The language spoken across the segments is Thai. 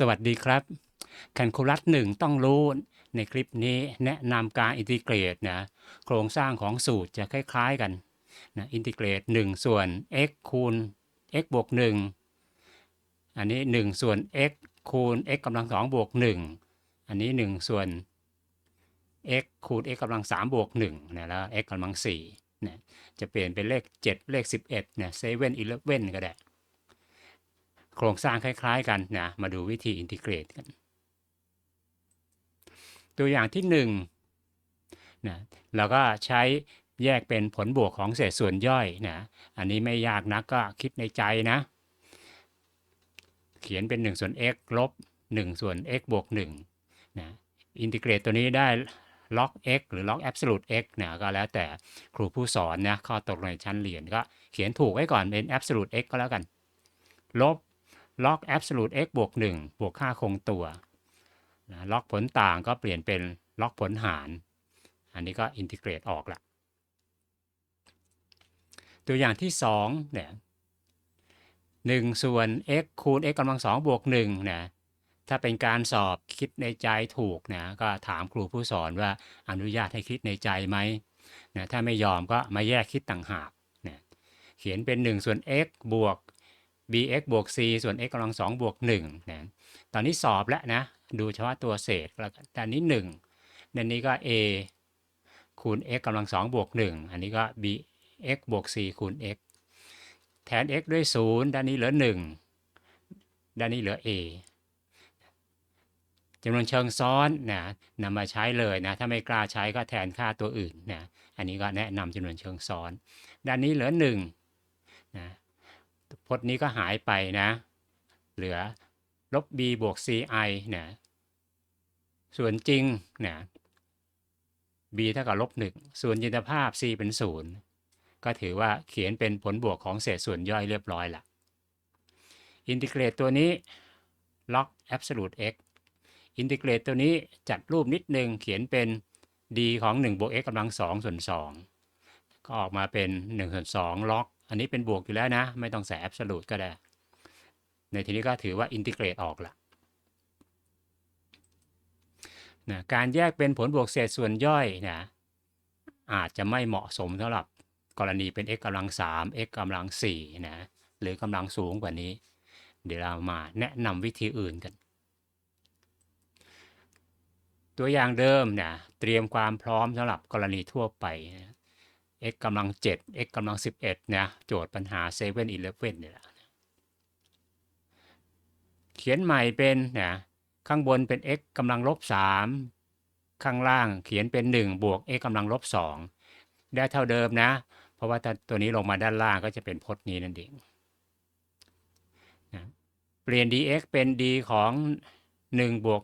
สวัสดีครับแคลคูลัสหนึ่งต้องรู้ในคลิปนี้แนะนำการอินทิเกรตนะโครงสร้างของสูตรจะคล้าย ๆกันนะอินทิเกรต 1 ส่วน x คูณ x บวก 1 อันนี้ 1 ส่วน x คูณ x กำลัง2บวก 1 อันนี้ 1 ส่วน x คูณ x กำลัง3บวก1นะแล้ว x กำลัง4นะจะเปลี่ยนเป็นเลข 7 เลข 11เนี่ยเซเว่นอีเลฟเว่นก็ได้ โครงสร้างคล้าย ๆ กันนะมาดูวิธีอินทิเกรตกัน ตัวอย่างที่1นะเราก็ใช้แยกเป็นผลบวกของเศษส่วนย่อยนะอันนี้ไม่ยากนะก็คิดในใจนะ เขียนเป็น1ส่วน x ลบ1ส่วน x บวก1นะอินทิเกรตตัวนี้ได้ล็อก x หรือล็อก absolute x นะก็แล้วแต่ครูผู้สอนนะข้อตกลงในชั้นเรียนก็เขียนถูกไว้ก่อนเป็น absolute x ก็แล้วกัน ลบ ล็อก absolute x บวก1บวกค่าคงตัวนะล็อกผลต่างก็เปลี่ยนเป็นล็อกผลหาร อันนี้ก็อินทิเกรตออกละตัวอย่างที่2เนี่ย1ส่วน x คูณ x กำลัง2บวก1นะถ้าเป็นการสอบคิดในใจถูกนะก็ถามครูผู้สอนว่าอนุญาตให้คิดในใจไหมนะถ้าไม่ยอมก็มาแยกคิดต่างหากนะเขียนเป็น 1 ส่วน x บวก bx บวก c ส่วน x กำลัง2บวก1นะตอนนี้สอบแล้วนะ ดูเฉพาะตัวเศษแล้วกันนี้1ในนี้ก็ a คูณ x กำลัง2บวก1อันนี้ก็ bx บวก c คูณ x แทน x ด้วย 0 ด้านนี้เหลือ 1 ด้านนี้เหลือ a จำนวนเชิงซ้อนนะนำมาใช้เลยนะ ถ้าไม่กล้าใช้ก็แทนค่าตัวอื่นนะ อันนี้ก็แนะนำจำนวนเชิงซ้อน ด้านนี้เหลือ1นะ พจน์นี้ก็หายไปนะ เหลือลบ b บวก ci นะ ส่วนจริงนะ b เท่ากับลบ1ส่วนจินตภาพ c เป็น0ก็ถือว่าเขียนเป็นผลบวกของเศษส่วนย่อยเรียบร้อยละอินทิเกรตตัวนี้ล็อก absolute x อินทิเกรตตัวนี้จัดรูปนิดนึงเขียนเป็น d ของ1บวก x กำลัง2ส่วน2ก็ออกมาเป็น1ส่วน2ล็อก อันนี้เป็นบวกอยู่แล้วนะ ไม่ต้องใส่ absolute ก็ได้ ในทีนี้ก็ถือว่าอินทิเกรตออกละนะการแยกเป็นผลบวกเศษส่วนย่อยนะอาจจะไม่เหมาะสมสำหรับกรณีเป็น x กำลัง 3 x กำลัง4นะหรือกำลังสูงกว่านี้ เดี๋ยวเรามาแนะนำวิธีอื่นกัน ตัวอย่างเดิมนะเตรียมความพร้อมสำหรับกรณีทั่วไปนะ x กำลัง 7 x กำลัง 11นะโจทย์ปัญหา7 e เ e ่ e นี่แหละเขียนใหม่เป็นเนะข้างบนเป็น x กำลังลบ3ข้างล่างเขียนเป็น 1 บวก x กำลังลบ2ได้เท่าเดิมนะ เพราะว่าถ้าตัวนี้ลงมาด้านล่างก็จะเป็นพจน์นี้นั่นเองนะเปลี่ยน dx เป็น d ของ 1 บวก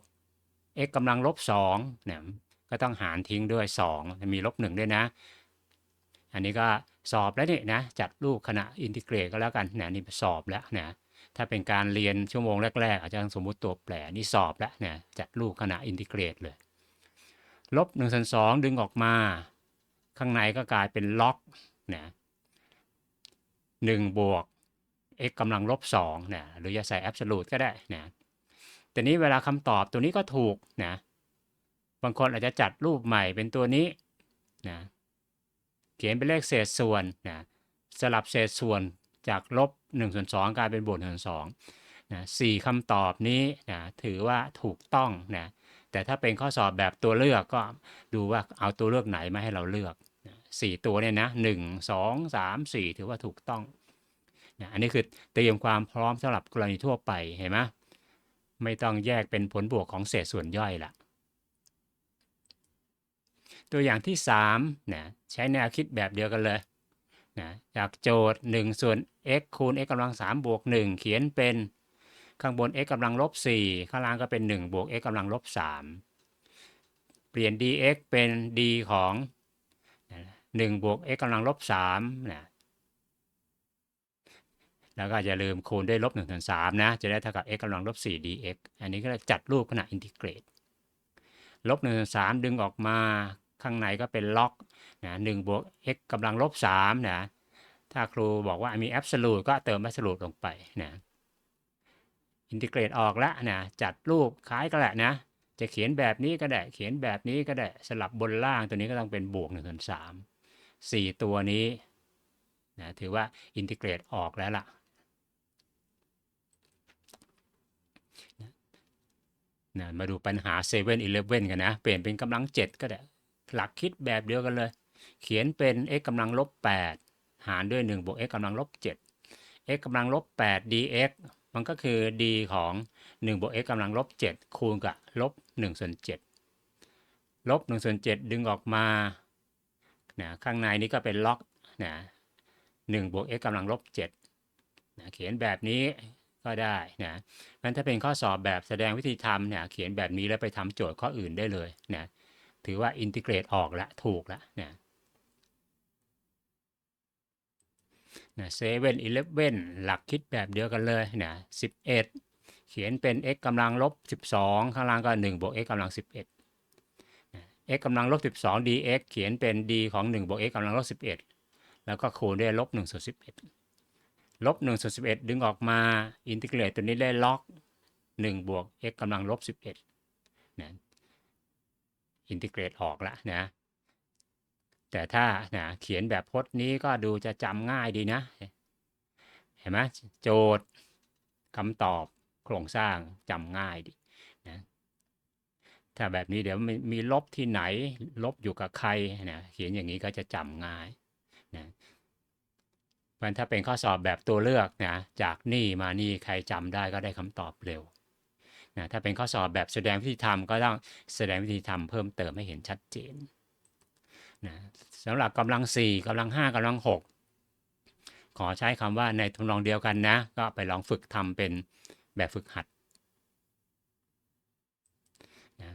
x กำลังลบ2นะก็ต้องหารทิ้งด้วย 2 มีลบ1ด้วยนะ อันนี้ก็สอบแล้วนี่นะจัดรูปขณะอินทิเกรตก็แล้วกันนะนี่สอบแล้วนะถ้าเป็นการเรียนชั่วโมงแรกๆ อาจจะสมมุติตัวแปรนี่สอบแล้วนะจัดรูปขณะอินทิเกรตเลยลบ1ส่วน2ดึงออกมา ข้างในก็กลายเป็นล็อกนะ1บวก x กำลังลบ2นะหรือจะใส่ absolute ก็ได้นะแต่นี้เวลาคำตอบตัวนี้ก็ถูกนะบางคนอาจจะจัดรูปใหม่เป็นตัวนี้นะ ขียนเป็นเลขเศษส่วนนะสลับเศษส่วนจากลบ1ส่วน2กลายเป็นบวก1ส่วน2นะสี่คำตอบนี้นะถือว่าถูกต้องนะแต่ถ้าเป็นข้อสอบแบบตัวเลือกก็ดูว่าเอาตัวเลือกไหนมาให้เราเลือกสี่ตัวเนี่ยนะหนึ่งสองสามสี่ถือว่าถูกต้องนะอันนี้คือเตรียมความพร้อมสำหรับกรณีทั่วไปเห็นไหมไม่ต้องแยกเป็นผลบวกของเศษส่วนย่อยละ ตัวอย่างที่3นะใช้แนวคิดแบบเดียวกันเลยนะจากโจทย์ 1 ส่วน x คูณ x กำลัง3บวก1เขียนเป็นข้างบน x กำลังลบ4ข้างล่างก็เป็น 1 บวก x กำลังลบ3เปลี่ยน dx เป็น d ของ 1 บวก x กำลังลบ3นะแล้วก็อย่าลืมคูณด้วยลบ1ส่วน3นะ จะได้เท่ากับ x กำลังลบ4 dx อันนี้ก็จัดรูปขณะอินทิเกรต ลบ1ส่วน3ดึงออกมา ข้างในก็เป็นล็อกนะหนึ่งบวก x กำลังลบ3นะถ้าครูบอกว่ามี absolute ก็เติม absolute ลงไปนะอินทิเกรตออกแล้วนะจัดรูปคล้ายกันแหละนะจะเขียนแบบนี้ก็ได้ เขียนแบบนี้ก็ได้สลับบนล่างตัวนี้ก็ต้องเป็นบวกหนึ่งส่วนสามสี่ตัวนี้นะถือว่าอินทิเกรตออกแล้วล่ะนะมาดูปัญหา7 e เ e ่ e อกันนะ เปลี่ยนเป็นกำลัง 7 ก็ได้ หลักคิดแบบเดียวกันเลย เขียนเป็น x กำลังลบ 8 หารด้วย1บวก x กำลังลบ 7 x กำลังลบ 8 dx มันก็คือ d ของ1บวก x กำลังลบ 7 คูณกับลบ1ส่วน7ลบ1ส่วน7ดึงออกมานะข้างในนี้ก็เป็นล็อกนะ1บวก x กำลังลบ7นะเขียนแบบนี้ก็ได้นะมันถ้าเป็นข้อสอบแบบแสดงวิธีทำเนี่ยเขียนแบบนี้แล้วไปทำโจทย์ข้ออื่นได้เลยนะ ถือว่าอินทิเกรตออกละถูกละนะนะเซเว่นอีเลฟเว่นหลักคิดแบบเดียวกันเลยเนะสิบเอ็ดเขียนเป็น x กำลังลบสิบสองข้างล่างก็หนึ่งบวก x กำลังสิบเอ็ด x กำลังลบสิบสอง dx เขียนเป็น d ของหนึ่งบวก x กำลังลบสิบเอ็ดแล้วก็คูณด้วยลบหนึ่งส่วนสิบเอ็ดลบ1ส่วน11 ดึงออกมาอินทิเกรตตัวนี้ได้ล็อก1บวก x กำลังลบ11นะ อินทิเกรตออกละนะ แต่ถ้านะเขียนแบบพจน์นี้ก็ดูจะจำง่ายดีนะ เห็นไหมโจทย์คำตอบโครงสร้างจำง่ายดีนะถ้าแบบนี้เดี๋ยวมีมีลบที่ไหน ลบอยู่กับใครนะเขียนอย่างนี้ก็จะจำง่ายนะมันถ้าเป็นข้อสอบแบบตัวเลือกนะจากนี่มานี่ใครจำได้ก็ได้คำตอบเร็ว นะถ้าเป็นข้อสอบแบบแสดงวิธีทำก็ต้องแสดงวิธีทำเพิ่มเติมให้เห็นชัดเจนนะสำหรับกำลัง 4กำลัง 5กำลัง 6 ขอใช้คำว่าในทำนองเดียวกันนะ ก็ไปลองฝึกทำเป็นแบบฝึกหัดนะ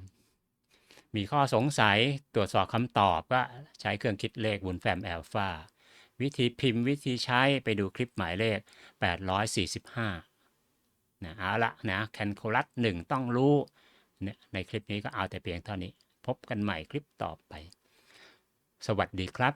มีข้อสงสัยตรวจสอบคำตอบก็ใช้เครื่องคิดเลขบุนแฟมแอลฟาวิธีพิมพ์วิธีใช้ไปดูคลิปหมายเลข 845 นะเอาละนะแคนโคลัสหนึ่งต้องรู้เนี่ยในคลิปนี้ก็เอาแต่เพียงเท่านี้ พบกันใหม่คลิปต่อไป สวัสดีครับ